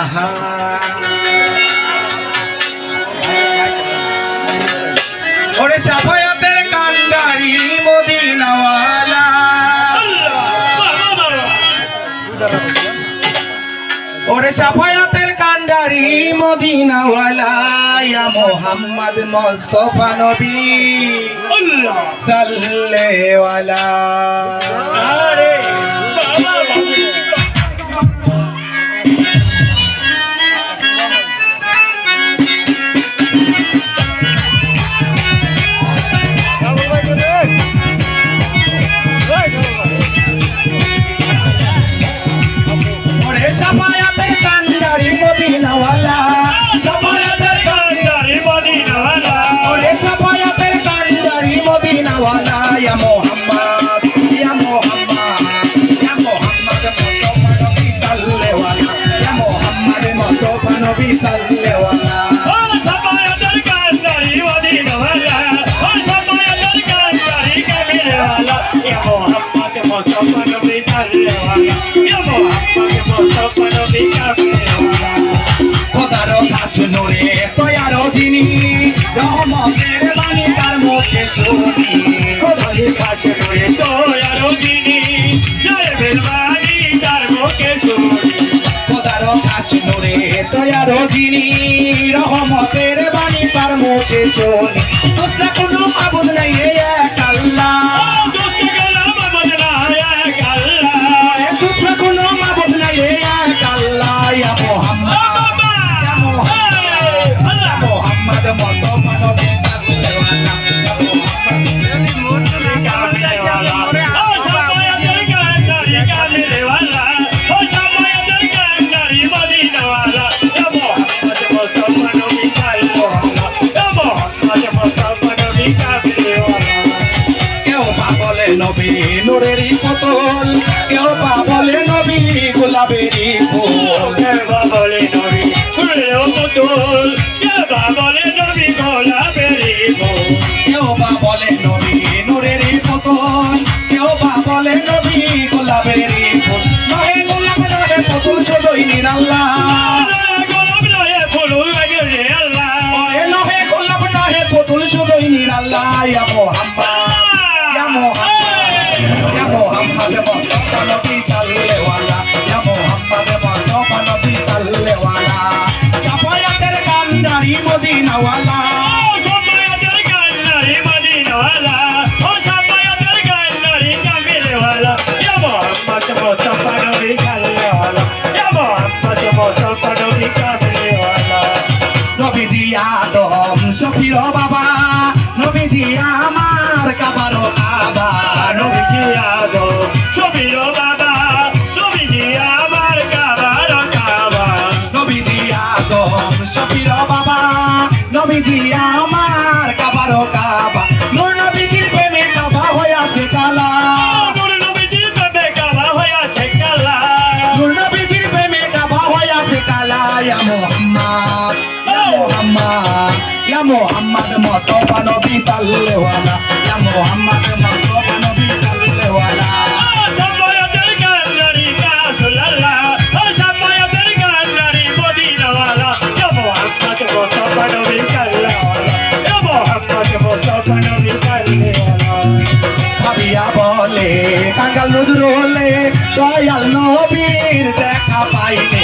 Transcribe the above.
আহা ওরে সাফায়াতের কান্ডারি মদিনাওয়ালা। ওরে সাফায়াতের কান্ডারি মদিনাওয়ালা ইয়া মোহাম্মদ মোস্তফা নবী। সাল্লেওয়ালা। কামিলওয়ালা ইয়া মোহাম্মদ নবী ইয়া মোহাম্মদ মুস্তাফা নবী কামিলওয়ালা খোদারো খাস নূরে তয়ারো যিনি রহমতের বাণী তার মুখে শুনি। নূরে তয়ারো যিনি রহমতের বাণী তার মুখে শোন। তোরা কোনো মাবুদ নাই এক আল্লাহ। বলে নবী নূরেরই পুতুল। কেউ বা বলে নবী, গোলাপেরই ফুল। কেউ বা বলে নবী, নূরেরই পুতুল কেউ বা বলে নবী, গোলাপেরই ফুল। নহে গোলাপ, নহে পুতুল শুধুই নিরাল্লাহ কান্ডারি মদিনাওয়ালা। নবীজি আদম শফির বাবা। নবীজি আমার কাবারো কাবা। নবীজি নবীজি মুস্তাফা নবী আলাইহি ইয়া মুহাম্মদ মুস্তাফা নবী আলাইহি ভাবিয়া বলে, কাঙ্গাল নজরুলে দয়াল নবীর দেখা পাইলে